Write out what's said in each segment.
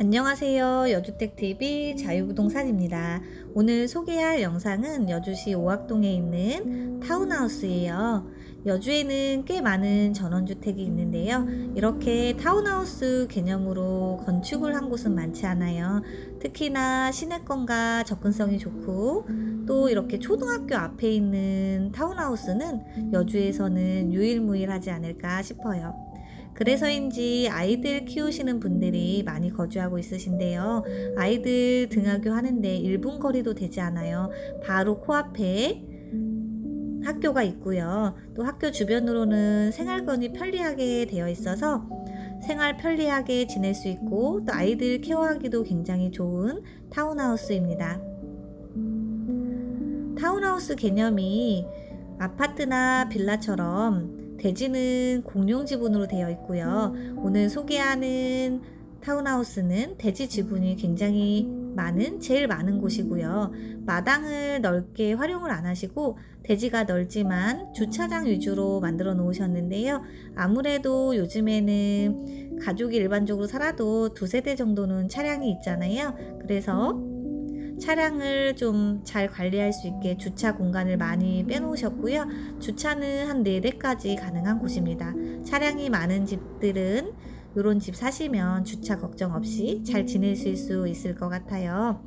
안녕하세요. 여주택TV 자유부동산입니다. 오늘 소개할 영상은 여주시 오학동에 있는 타운하우스예요. 여주에는 꽤 많은 전원주택이 있는데요. 이렇게 타운하우스 개념으로 건축을 한 곳은 많지 않아요. 특히나 시내권과 접근성이 좋고 또 이렇게 초등학교 앞에 있는 타운하우스는 여주에서는 유일무이하지 않을까 싶어요. 그래서인지 아이들 키우시는 분들이 많이 거주하고 있으신데요. 아이들 등하교 하는데 1분 거리도 되지 않아요. 바로 코앞에 학교가 있고요. 또 학교 주변으로는 생활권이 편리하게 되어 있어서 생활 편리하게 지낼 수 있고 또 아이들 케어하기도 굉장히 좋은 타운하우스입니다. 타운하우스 개념이 아파트나 빌라처럼 대지는 공용 지분으로 되어 있고요. 오늘 소개하는 타운하우스는 대지 지분이 굉장히 많은 제일 많은 곳이고요. 마당을 넓게 활용을 안 하시고 대지가 넓지만 주차장 위주로 만들어 놓으셨는데요. 아무래도 요즘에는 가족이 일반적으로 살아도 두세 대 정도는 차량이 있잖아요. 그래서 차량을 좀 잘 관리할 수 있게 주차 공간을 많이 빼놓으셨고요. 주차는 한 4대까지 가능한 곳입니다. 차량이 많은 집들은 이런 집 사시면 주차 걱정 없이 잘 지내실 수 있을 것 같아요.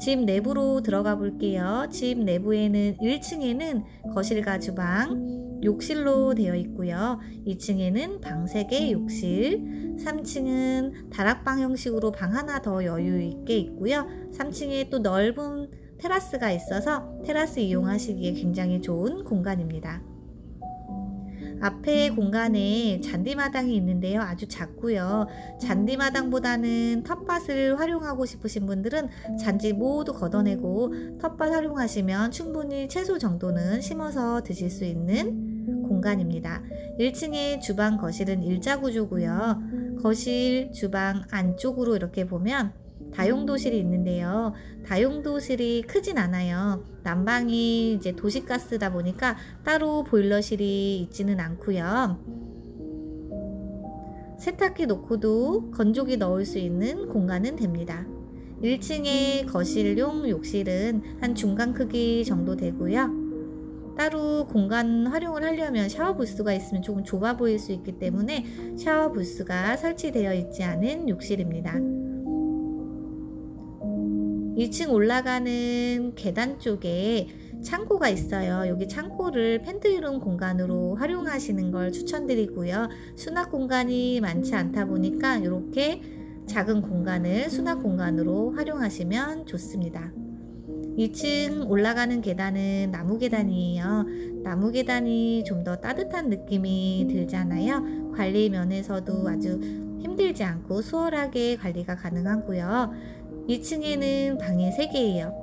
집 내부로 들어가 볼게요. 집 내부에는 1층에는 거실과 주방, 욕실로 되어 있고요. 2층에는 방 3개 욕실, 3층은 다락방 형식으로 방 하나 더 여유 있게 있고요. 3층에 또 넓은 테라스가 있어서 테라스 이용하시기에 굉장히 좋은 공간입니다. 앞에 공간에 잔디마당이 있는데요. 아주 작고요. 잔디마당보다는 텃밭을 활용하고 싶으신 분들은 잔디 모두 걷어내고 텃밭 활용하시면 충분히 채소 정도는 심어서 드실 수 있는 공간입니다. 1층에 주방 거실은 일자 구조고요. 거실, 주방 안쪽으로 이렇게 보면 다용도실이 있는데요. 다용도실이 크진 않아요. 난방이 이제 도시가스다 보니까 따로 보일러실이 있지는 않고요. 세탁기 놓고도 건조기 넣을 수 있는 공간은 됩니다. 1층의 거실용 욕실은 한 중간 크기 정도 되고요. 따로 공간 활용을 하려면 샤워 부스가 있으면 조금 좁아 보일 수 있기 때문에 샤워 부스가 설치되어 있지 않은 욕실입니다. 2층 올라가는 계단 쪽에 창고가 있어요. 여기 창고를 팬트리룸 공간으로 활용하시는 걸 추천드리고요. 수납 공간이 많지 않다 보니까 이렇게 작은 공간을 수납 공간으로 활용하시면 좋습니다. 2층 올라가는 계단은 나무 계단이에요. 나무 계단이 좀 더 따뜻한 느낌이 들잖아요. 관리 면에서도 아주 힘들지 않고 수월하게 관리가 가능하고요. 2층에는 방이 3개예요.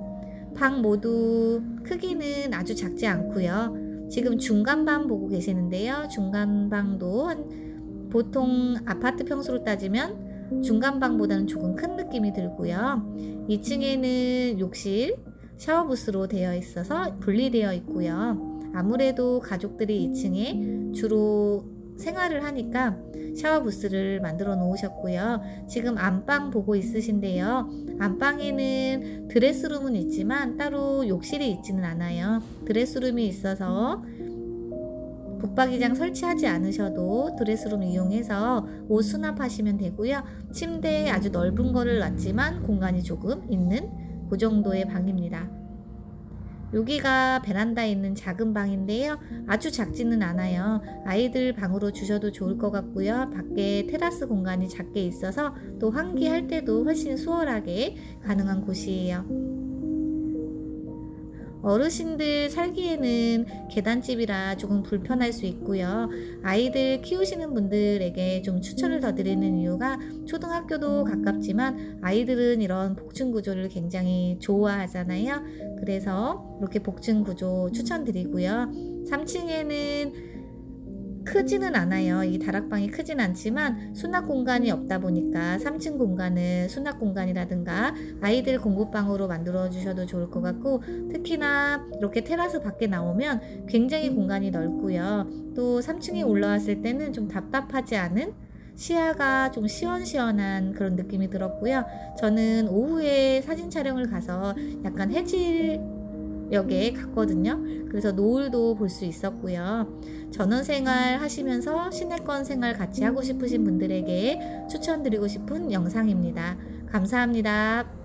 방 모두 크기는 아주 작지 않고요. 지금 중간방 보고 계시는데요. 중간방도 한 보통 아파트 평수로 따지면 중간방보다는 조금 큰 느낌이 들고요. 2층에는 욕실, 샤워부스로 되어 있어서 분리되어 있고요. 아무래도 가족들이 2층에 주로 생활을 하니까 샤워 부스를 만들어 놓으셨고요. 지금 안방 보고 있으신데요. 안방에는 드레스룸은 있지만 따로 욕실이 있지는 않아요. 드레스룸이 있어서 붙박이장 설치하지 않으셔도 드레스룸 이용해서 옷 수납하시면 되고요. 침대에 아주 넓은 거를 놨지만 공간이 조금 있는 그 정도의 방입니다. 여기가 베란다에 있는 작은 방인데요. 아주 작지는 않아요. 아이들 방으로 주셔도 좋을 것 같고요. 밖에 테라스 공간이 작게 있어서 또 환기할 때도 훨씬 수월하게 가능한 곳이에요. 어르신들 살기에는 계단집이라 조금 불편할 수 있고요. 아이들 키우시는 분들에게 좀 추천을 더 드리는 이유가 초등학교도 가깝지만 아이들은 이런 복층 구조를 굉장히 좋아하잖아요. 그래서 이렇게 복층 구조 추천드리고요. 3층에는 크지는 않아요. 이 다락방이 크진 않지만 수납 공간이 없다 보니까 3층 공간을 수납 공간이라든가 아이들 공부방으로 만들어 주셔도 좋을 것 같고 특히나 이렇게 테라스 밖에 나오면 굉장히 공간이 넓고요. 또 3층에 올라왔을 때는 좀 답답하지 않은 시야가 좀 시원시원한 그런 느낌이 들었고요. 저는 오후에 사진 촬영을 가서 약간 해질 역에 갔거든요. 그래서 노을도 볼 수 있었고요. 전원 생활 하시면서 시내권 생활 같이 하고 싶으신 분들에게 추천드리고 싶은 영상입니다. 감사합니다.